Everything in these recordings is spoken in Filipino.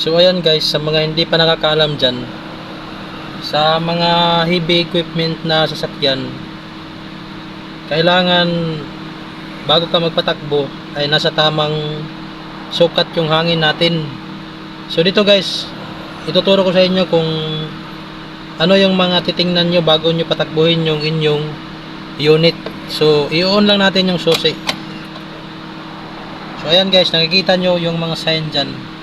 So ayan guys, sa mga hindi pa nakakaalam dyan, sa mga heavy equipment na sasakyan, kailangan bago ka magpatakbo ay nasa tamang sukat yung hangin natin. So dito guys, ituturo ko sa inyo kung ano yung mga titingnan nyo bago nyo patakbuhin yung inyong unit. So i-on lang natin yung susi. So ayan guys, nakikita nyo yung mga sign dyan.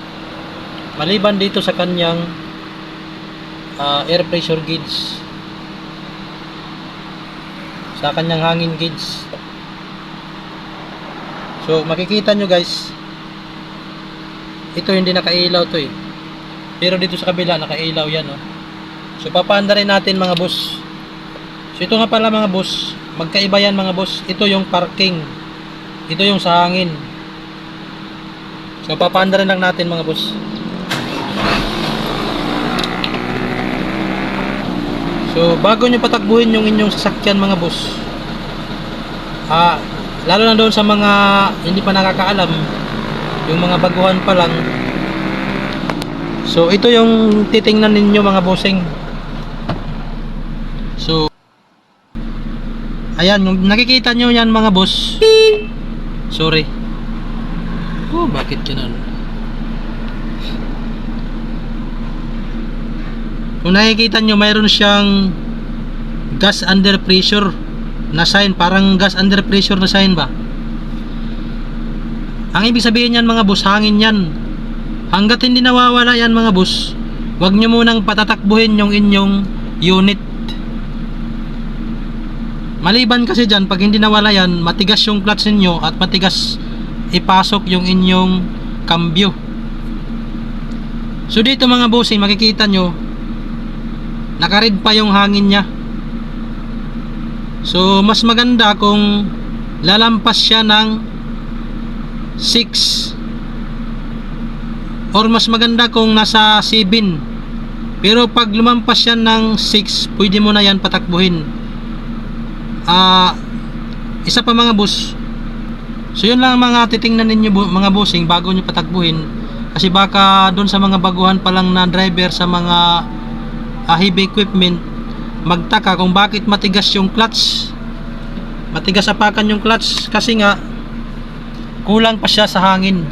Maliban dito sa kanyang ah, air pressure gauge. Sa kanyang hangin gauge. So makikita nyo guys, ito hindi nakailaw to eh. Pero dito sa kabila nakailaw yan oh. So papaanda rin natin mga boss. So ito nga pala mga boss, magkaiba yan mga boss. Ito yung parking. Ito yung sa hangin. So papaanda rin lang natin mga boss. So bago nyo patakbuhin yung inyong sasakyan mga boss. Ah, lalo na doon sa mga hindi pa nakakaalam, yung mga baguhan pa lang. So ito yung titingnan ninyo mga bossing. So Ayan, kung nakikita nyo yan mga boss. Sorry. Oh, bakit ganun? Kung nakikita nyo, mayroon siyang gas under pressure na sign. Parang gas under pressure na sign ba? Ang ibig sabihin yan mga boss, hangin yan. Hanggat hindi nawawala yan mga boss, huwag nyo munang patatakbuhin yung inyong unit. Maliban kasi dyan, pag hindi nawala yan, matigas yung clutch ninyo at matigas ipasok yung inyong cambio. So dito mga bossing, makikita nyo, nakarid pa yung hangin niya. So mas maganda kung lalampas siya ng 6 or mas maganda kung nasa 7 pero pag lumampas siya ng 6 pwede mo na yan patakbuhin. Ah isa pa mga boss. So yun lang ang mga titingnan ninyo mga bossing bago nyo patakbuhin. Kasi baka doon sa mga baguhan pa lang na driver sa mga ah, heavy equipment. Magtaka kung bakit matigas yung clutch. Matigas apakan yung clutch kasi nga kulang pa siya sa hangin.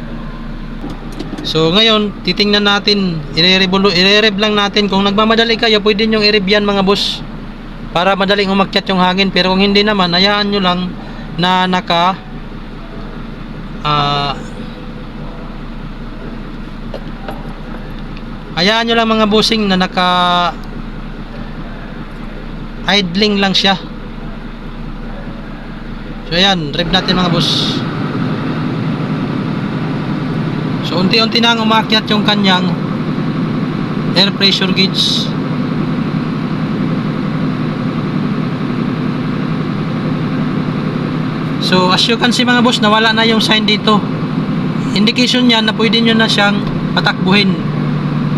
So ngayon titingnan natin. Ire-rev lang natin. Kung nagmamadali kayo pwede nyo i-rev yan mga boss. Para madaling umakyat yung hangin. Pero kung hindi naman hayaan nyo lang na naka ah hayaan nyo lang mga bossing na naka idling lang siya so ayan rev natin mga boss so unti-unti na umakyat yung kanyang air pressure gauge So as you can see mga boss, nawala na yung sign dito. Indication yan na pwede nyo na siyang patakbuhin.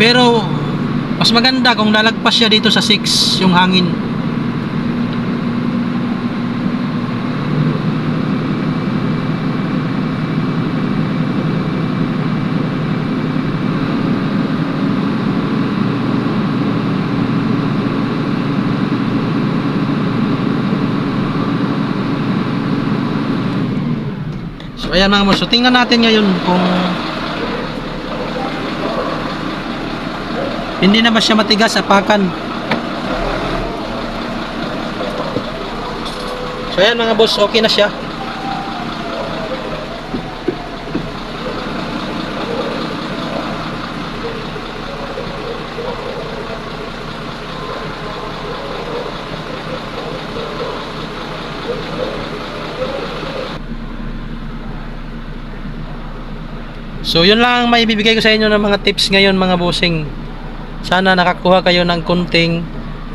Pero mas maganda kung lalagpas siya dito sa 6 yung hangin. Ayan mga boss, so tingnan natin ngayon kung hindi na ba siya matigas apakan. So ayan mga boss, okay na siya. So yun lang ang maibibigay ko sa inyo ng mga tips ngayon mga bossing. Sana nakakuha kayo ng kunting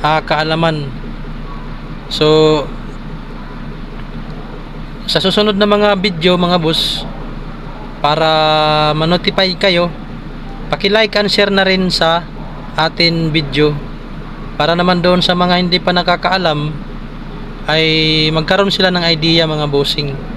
ah, kaalaman. So sa susunod na mga video mga boss para ma-notify kayo, paki-like and share na rin sa atin video para naman doon sa mga hindi pa nakakaalam ay magkaroon sila ng idea mga bossing.